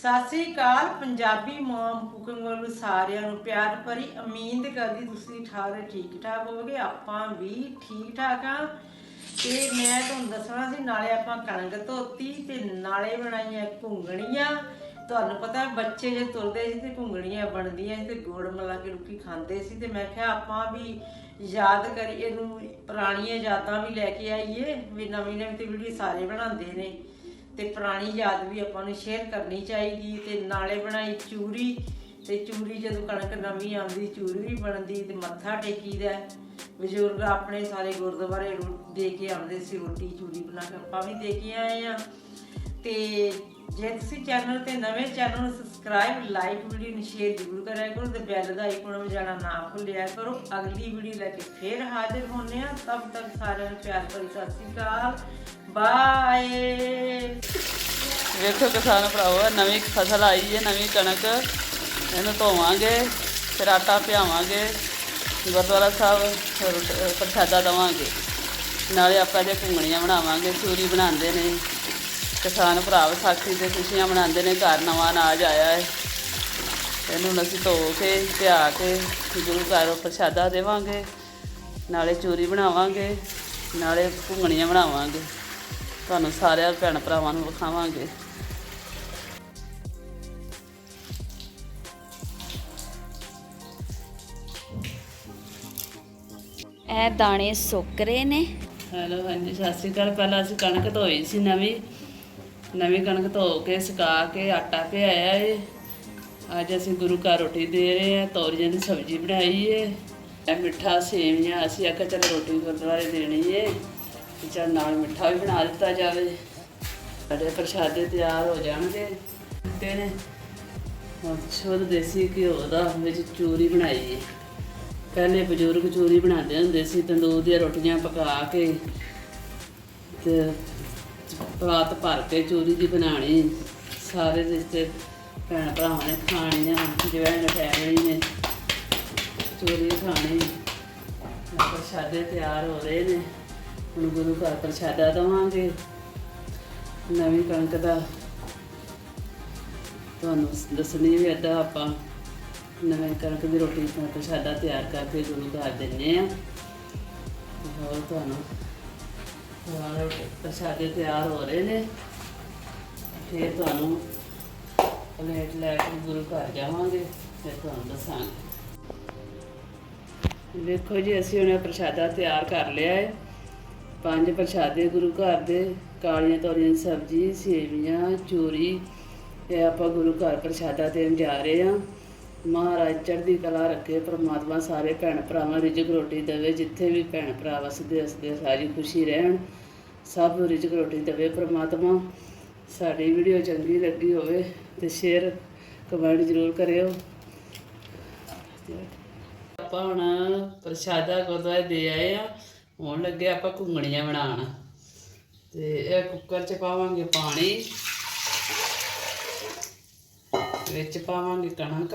ਸਤਿ ਸ੍ਰੀ ਅਕਾਲ, ਪੰਜਾਬੀ ਮਮ cooking ਵੱਲੋਂ ਸਾਰਿਆਂ ਨੂੰ ਪਿਆਰ ਭਰੀ ਉਮੀਦ ਕਰਦੀ ਤੁਸੀਂ ਸਾਰੇ ਠੀਕ ਠਾਕ ਹੋਵੋਗੇ? ਆਪਾਂ ਵੀ ਠੀਕ ਠਾਕ ਆ ਤੇ ਮੈਂ ਤੁਹਾਨੂੰ ਦੱਸਣਾ ਸੀ, ਨਾਲੇ ਆਪਾਂ ਕਣਕ ਧੋਤੀ ਤੇ ਨਾਲੇ ਬਣਾਈਆਂ ਘੁੰਗਣੀਆਂ। ਤੁਹਾਨੂੰ ਪਤਾ ਬੱਚੇ ਜੇ ਤੁਰਦੇ ਸੀ ਤੇ ਘੁੰਗਣੀਆਂ ਬਣਦੀਆਂ ਸੀ ਤੇ ਗੁੜ ਮਿਲਾ ਕੇ ਰੁਕੀ ਖਾਂਦੇ ਸੀ ਤੇ ਮੈਂ ਕਿਹਾ ਆਪਾਂ ਵੀ ਯਾਦ ਕਰੀਏ ਇਹਨੂੰ ਪੁਰਾਣੀਆਂ ਯਾਦਾਂ ਵੀ ਲੈ ਕੇ ਆਈਏ, ਵੀ ਨਵੀਂ ਨਵੀਂ ਤੇ ਵੀਡੀਓ ਸਾਰੇ ਬਣਾਉਂਦੇ ਨੇ। ਤੇ ਪੁਰਾਣੀ ਯਾਦ ਵੀ ਆਪਾਂ ਨੂੰ ਸ਼ੇਅਰ ਕਰਨੀ ਚਾਹੀਦੀ ਤੇ ਨਾਲੇ ਬਣਾਈ ਚੂਰੀ ਤੇ ਚੂਰੀ ਜਦੋਂ ਕਣਕ ਨਵੀਂ ਆਉਂਦੀ, ਚੂਰੀ ਵੀ ਬਣਦੀ ਤੇ ਮੱਥਾ ਟੇਕੀਦਾ। ਬਜ਼ੁਰਗ ਆਪਣੇ ਸਾਰੇ ਗੁਰਦੁਆਰੇ ਰੋ- ਦੇ ਕੇ ਆਉਂਦੇ ਸੀ ਰੋਟੀ ਚੂਰੀ ਬਣਾ ਕੇ, ਆਪਾਂ ਵੀ ਦੇ ਕੇ ਆਏ ਆ ਤੇ ਜੇ ਤੁਸੀਂ ਚੈਨਲ ਤੇ ਨਵੇਂ ਚੈਨਲ ਨੂੰ ਸਬਸਕ੍ਰਾਈਬ ਲਾਈਕ ਵੀਡੀਓ ਨੂੰ ਸ਼ੇਅਰ ਜ਼ਰੂਰ ਕਰਿਆ ਕਰੋ ਤੇ ਬੈਲ ਦਾ ਆਈਕਨ ਵਜਾਣਾ ਨਾ ਭੁੱਲਿਆ ਕਰੋ। ਅਗਲੀ ਵੀਡੀਓ ਲੈ ਕੇ ਫੇਰ ਹਾਜ਼ਰ ਹੋਣੇ ਆ ਤਬ ਤੱਕ ਸਾਰਿਆਂ ਨੂੰ ਪਿਆਰ ਭਰੀ ਸਤਿ ਸ਼੍ਰੀ ਅਕਾਲ। ਬਾਏ ਵੇਖੋ ਕਿਸਾਨ ਭਰਾਵੋ ਨਵੀਂ ਫਸਲ ਆਈ ਹੈ, ਨਵੀਂ ਕਣਕ। ਇਹਨੂੰ ਧੋਵਾਂਗੇ, ਫਿਰ ਆਟਾ ਪਿਆਵਾਂਗੇ, ਗੁਰਦੁਆਰਾ ਸਾਹਿਬ ਪ੍ਰਸ਼ਾਦਾ ਦੇਵਾਂਗੇ। ਨਾਲੇ ਆਪਾਂ ਜੇ ਘੁੰਗਣੀਆਂ ਬਣਾਵਾਂਗੇ, ਚੂਰੀ ਬਣਾਉਂਦੇ ਨੇ। ਕਿਸਾਨ ਭਰਾ ਵਿਸਾਖੀ ਦੇ ਖੁਸ਼ੀਆਂ ਮਨਾਉਂਦੇ ਨੇ, ਘਰ ਨਵਾਂ ਅਨਾਜ ਆਇਆ ਹੈ। ਇਹਨੂੰ ਅਸੀਂ ਧੋ ਕੇ, ਪਿਆ ਕੇ, ਗੁਰੂ ਘਰ ਪ੍ਰਸ਼ਾਦਾ ਦੇਵਾਂਗੇ। ਨਾਲੇ ਚੂਰੀ ਬਣਾਵਾਂਗੇ, ਨਾਲੇ ਘੁੰਗਣੀਆਂ ਬਣਾਵਾਂਗੇ। ਤੁਹਾਨੂੰ ਸਾਰਿਆਂ ਭੈਣ ਭਰਾਵਾਂ ਨੂੰ ਵਿਖਾਵਾਂਗੇ। ਇਹ ਦਾਣੇ ਸੁੱਕ ਰਹੇ ਨੇ। ਹੈਲੋ, ਹਾਂਜੀ, ਸਤਿ ਸ਼੍ਰੀ ਅਕਾਲ। ਪਹਿਲਾਂ ਅਸੀਂ ਕਣਕ ਧੋਈ ਸੀ ਨਵੀਂ। ਨਵੀਂ ਕਣਕ ਧੋ ਕੇ, ਸੁਕਾ ਕੇ, ਆਟਾ ਪਿਆਇਆ ਏ। ਅੱਜ ਅਸੀਂ ਗੁਰੂ ਘਰ ਰੋਟੀ ਦੇ ਰਹੇ ਹਾਂ। ਤੋਰੀਆਂ ਦੀ ਸਬਜ਼ੀ ਬਣਾਈ ਏ। ਇਹ ਮਿੱਠਾ, ਸੇਵੀਆਂ, ਅਸੀਂ ਆਖਿਆ ਚੱਲ ਰੋਟੀ ਗੁਰਦੁਆਰੇ ਦੇਣੀ ਏ। ਚੱਲ ਨਾਲ ਮਿੱਠਾ ਵੀ ਬਣਾ ਦਿੱਤਾ ਜਾਵੇ। ਸਾਡੇ ਪ੍ਰਸ਼ਾਦੇ ਤਿਆਰ ਹੋ ਜਾਣਗੇ। ਤੇ ਨੇ, ਹੁਣ ਦੇਸੀ ਘਿਓ ਦਾ ਵਿੱਚ ਚੂਰੀ ਬਣਾਈ ਏ। ਪਹਿਲੇ ਬਜ਼ੁਰਗ ਚੂਰੀ ਬਣਾਉਂਦੇ ਹੁੰਦੇ ਸੀ, ਤੰਦੂਰ ਦੀਆਂ ਰੋਟੀਆਂ ਪਕਾ ਕੇ ਤੇ ਰਾਤ ਭਰ ਕੇ ਚੂਰੀ ਦੀ ਬਣਾਣੀ ਸਾਰੇ ਰਿਸ਼ਤੇ ਭੈਣ ਭਰਾਵਾਂ ਨੇ ਖਾਣੀਆਂ ਜਵੈਣ ਫੈਮਿਲੀ ਨੇ ਚੂਰੀ ਖਾਣੀ। ਪ੍ਰਸ਼ਾਦੇ ਤਿਆਰ ਹੋ ਰਹੇ ਨੇ। ਹੁਣ ਗੁਰੂ ਘਰ ਪ੍ਰਸ਼ਾਦਾ ਦੇਵਾਂਗੇ। ਨਵੀਂ ਕਣਕ ਦਾ ਤੁਹਾਨੂੰ ਦੱਸਣੀ ਵੀ ਅੱਧਾ ਆਪਾਂ ਨਵੇਂ ਕਣਕ ਦੀ ਰੋਟੀ ਦਾ ਪ੍ਰਸ਼ਾਦਾ ਤਿਆਰ ਕਰਕੇ ਗੁਰੂ ਘਰ ਦਿੰਨੇ ਆ ਹੋਰ ਤੁਹਾਨੂੰ ਹੋਰ ਪ੍ਰਸ਼ਾਦੇ ਤਿਆਰ ਹੋ ਰਹੇ ਨੇ। ਫਿਰ ਤੁਹਾਨੂੰ ਪਲੇਟ ਲੈ ਕੇ ਗੁਰੂ ਘਰ ਜਾਵਾਂਗੇ, ਫਿਰ ਤੁਹਾਨੂੰ ਦੱਸਾਂਗੇ। ਵੇਖੋ ਜੀ, ਅਸੀਂ ਹੁਣ ਪ੍ਰਸ਼ਾਦਾ ਤਿਆਰ ਕਰ ਲਿਆ ਹੈ। ਪੰਜ ਪ੍ਰਸ਼ਾਦੇ ਗੁਰੂ ਘਰ ਦੇ, ਕਾਲੀਆਂ ਤੋਰੀਆਂ ਸਬਜ਼ੀ, ਸੇਵੀਆਂ, ਚੂਰੀ, ਇਹ ਆਪਾਂ ਗੁਰੂ ਘਰ ਪ੍ਰਸ਼ਾਦਾ ਦੇਣ ਜਾ ਰਹੇ ਹਾਂ। ਮਹਾਰਾਜ ਚੜ੍ਹਦੀ ਕਲਾ ਰੱਖੇ, ਪ੍ਰਮਾਤਮਾ ਸਾਰੇ ਭੈਣ ਭਰਾਵਾਂ ਨੂੰ ਰਿਜਕ ਰੋਟੀ ਦੇਵੇ, ਜਿੱਥੇ ਵੀ ਭੈਣ ਭਰਾ ਵਸਦੇ ਹੱਸਦੇ ਸਾਰੀ ਖੁਸ਼ੀ ਰਹਿਣ, ਸਭ ਨੂੰ ਰਿਜਕ ਰੋਟੀ ਦੇਵੇ ਪ੍ਰਮਾਤਮਾ। ਸਾਡੀ ਵੀਡੀਓ ਚੰਗੀ ਲੱਗੀ ਹੋਵੇ ਤੇ ਸ਼ੇਅਰ ਕਮੈਂਟ ਜ਼ਰੂਰ ਕਰਿਓ। ਆਪਾਂ ਹੁਣ ਪ੍ਰਸ਼ਾਦਾ ਗੁਰਦੁਆਰੇ ਦੇ ਆਏ ਆ। ਹੁਣ ਲੱਗੇ ਆਪਾਂ ਘੁੰਗਣੀਆਂ ਬਣਾਉਣ। ਤੇ ਇਹ ਕੁੱਕਰ 'ਚ ਪਾਵਾਂਗੇ ਪਾਣੀ। ਵਿੱਚ ਪਾਵਾਂਗੇ ਕਣਕ।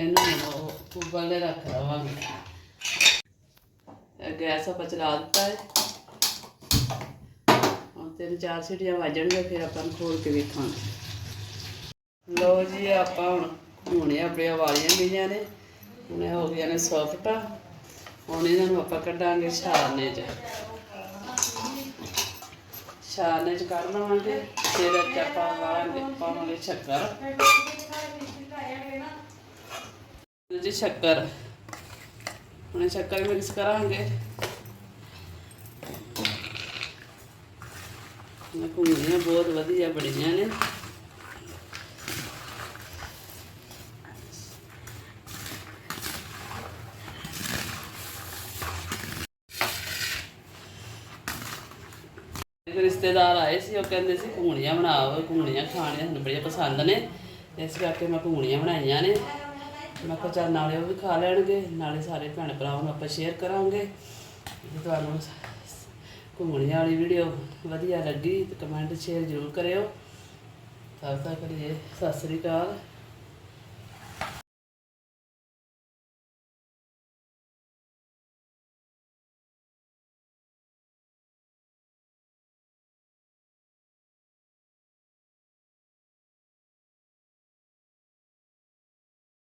ਇਹਨੂੰ ਹੁਣ ਉਬਲਣੇ ਰੱਖ ਲਵਾਂਗੇ। ਗੈਸ ਆਪਾਂ ਚਲਾ ਦਿੱਤਾ ਹੈ। ਹੁਣ ਤਿੰਨ ਚਾਰ ਸੀਟੀਆਂ ਵੱਜਣਗੀਆਂ, ਫਿਰ ਆਪਾਂ ਨੂੰ ਖੋਲ ਕੇ ਵੇਖਾਂਗੇ। ਲੋ ਜੀ, ਆਪਾਂ ਹੁਣ ਹੁਣੇ ਆਪਣੀਆਂ ਵਾਲੀਆਂ ਗਈਆਂ ਨੇ। ਹੁਣ ਹੋ ਗਈਆਂ ਨੇ ਸੌਫਟ। ਹੁਣ ਇਹਨਾਂ ਨੂੰ ਆਪਾਂ ਕੱਢਾਂਗੇ ਛਾਨਣੇ 'ਚ। ਛਾਨਣੇ 'ਚ ਕੱਢ ਲਵਾਂਗੇ, ਫਿਰ ਆਪਾਂ ਪਾਵਾਂਗੇ ਪਾਵਾਂਗੇ ਸ਼ੱਕਰ। ਜੀ ਸ਼ੱਕਰ। ਹੁਣ ਇਹ ਸ਼ੱਕਰ ਮਿਕਸ ਕਰਾਂਗੇ। ਇਹ ਬਹੁਤ ਵਧੀਆ ਬਣੀਆਂ ਨੇ। ਰਿਸ਼ਤੇਦਾਰ ਆਏ ਸੀ, ਉਹ ਕਹਿੰਦੇ ਸੀ ਘੂਣੀਆਂ ਬਣਾਓ ਘੂਣੀਆਂ ਖਾਣੀਆਂ ਸਾਨੂੰ ਬੜੀਆਂ ਪਸੰਦ ਨੇ। ਇਸ ਕਰਕੇ ਮੈਂ ਘੂਣੀਆਂ ਬਣਾਈਆਂ ਨੇ। ਮੈਂ ਕਿਹਾ ਚੱਲ ਨਾਲੇ ਉਹ ਵੀ ਖਾ ਲੈਣਗੇ, ਨਾਲੇ ਸਾਰੇ ਭੈਣ ਭਰਾਵਾਂ ਨੂੰ ਆਪਾਂ ਸ਼ੇਅਰ ਕਰਾਂਗੇ। ਜੇ ਤੁਹਾਨੂੰ ਘੂਣੀਆਂ ਵਾਲੀ ਵੀਡੀਓ ਵਧੀਆ ਲੱਗੀ ਤਾਂ ਕਮੈਂਟ ਸ਼ੇਅਰ ਜ਼ਰੂਰ ਕਰਿਓ। ਤਦ ਤੱਕ ਲਈ ਸਤਿ ਸ੍ਰੀ ਅਕਾਲ।